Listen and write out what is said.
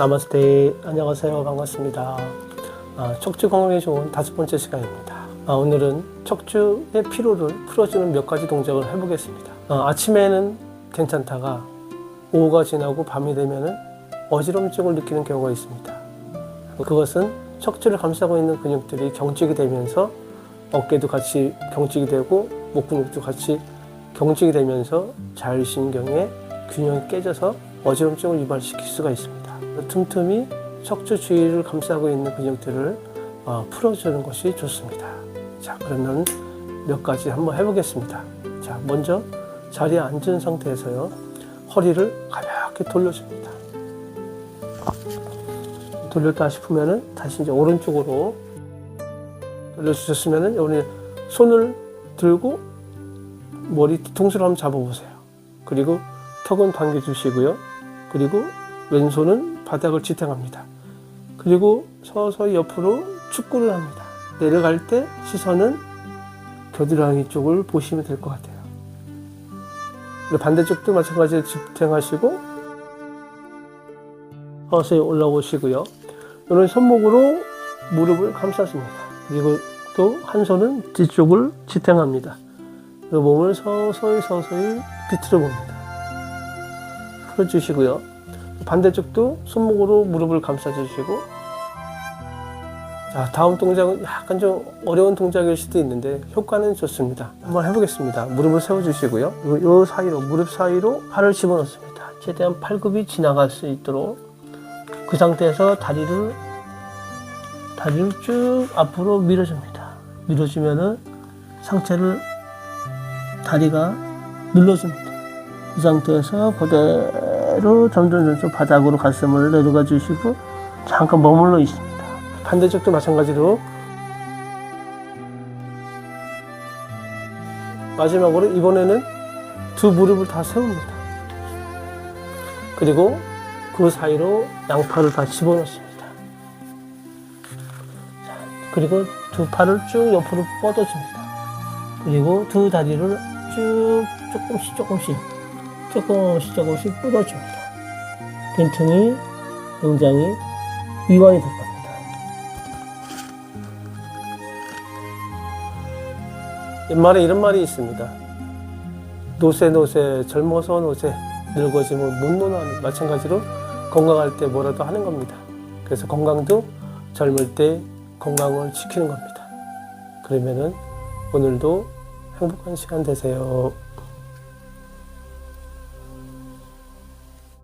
나마스테 안녕하세요. 반갑습니다. 아, 척추 건강에 좋은 다섯 번째 시간입니다. 아, 오늘은 척추의 피로를 풀어주는 몇 가지 동작을 해보겠습니다. 아, 아침에는 괜찮다가 오후가 지나고 밤이 되면 어지럼증을 느끼는 경우가 있습니다. 그것은 척추를 감싸고 있는 근육들이 경직이 되면서 어깨도 같이 경직이 되고 목 근육도 같이 경직이 되면서 자율신경의 균형이 깨져서 어지럼증을 유발시킬 수가 있습니다. 틈틈이 척추 주위를 감싸고 있는 근육들을 어, 풀어주는 것이 좋습니다. 자, 그러면 몇 가지 한번 해보겠습니다. 자, 먼저 자리에 앉은 상태에서요, 허리를 가볍게 돌려줍니다. 돌렸다 싶으면은 다시 이제 오른쪽으로 돌려주셨으면은 여기 손을 들고 머리 뒤통수를 한번 잡아보세요. 그리고 턱은 당겨주시고요. 그리고 왼손은 바닥을 지탱합니다. 그리고 서서히 옆으로 축구를 합니다. 내려갈 때 시선은 겨드랑이 쪽을 보시면 될 것 같아요. 반대쪽도 마찬가지로 지탱하시고 서서히 올라오시고요. 오늘 손목으로 무릎을 감싸줍니다. 그리고 또 한 손은 뒤쪽을 지탱합니다. 몸을 서서히 서서히 비틀어 봅니다. 풀어주시고요. 반대쪽도 손목으로 무릎을 감싸주시고 자 다음 동작은 약간 좀 어려운 동작일 수도 있는데 효과는 좋습니다. 한번 해보겠습니다. 무릎을 세워주시고요. 요, 요 사이로 무릎 사이로 팔을 집어넣습니다. 최대한 팔굽이 지나갈 수 있도록 그 상태에서 다리를 다리를 쭉 앞으로 밀어줍니다. 밀어주면은 상체를 다리가 눌러줍니다. 그 상태에서 그대로 점점 점점 바닥으로 가슴을 내려가 주시고 잠깐 머물러 있습니다. 반대쪽도 마찬가지로 마지막으로 이번에는 두 무릎을 다 세웁니다. 그리고 그 사이로 양팔을 다 집어넣습니다. 자, 그리고 두 팔을 쭉 옆으로 뻗어줍니다. 그리고 두 다리를 쭉 조금씩 조금씩 조금씩 조금씩 뻗어줍니다. 빈틈이 굉장히 이완이 될 겁니다. 옛말에 이런 말이 있습니다. 노세 노세 젊어서 노세 늙어지면 못 노는 마찬가지로 건강할 때 뭐라도 하는 겁니다. 그래서 건강도 젊을 때 건강을 지키는 겁니다. 그러면은 오늘도 행복한 시간 되세요.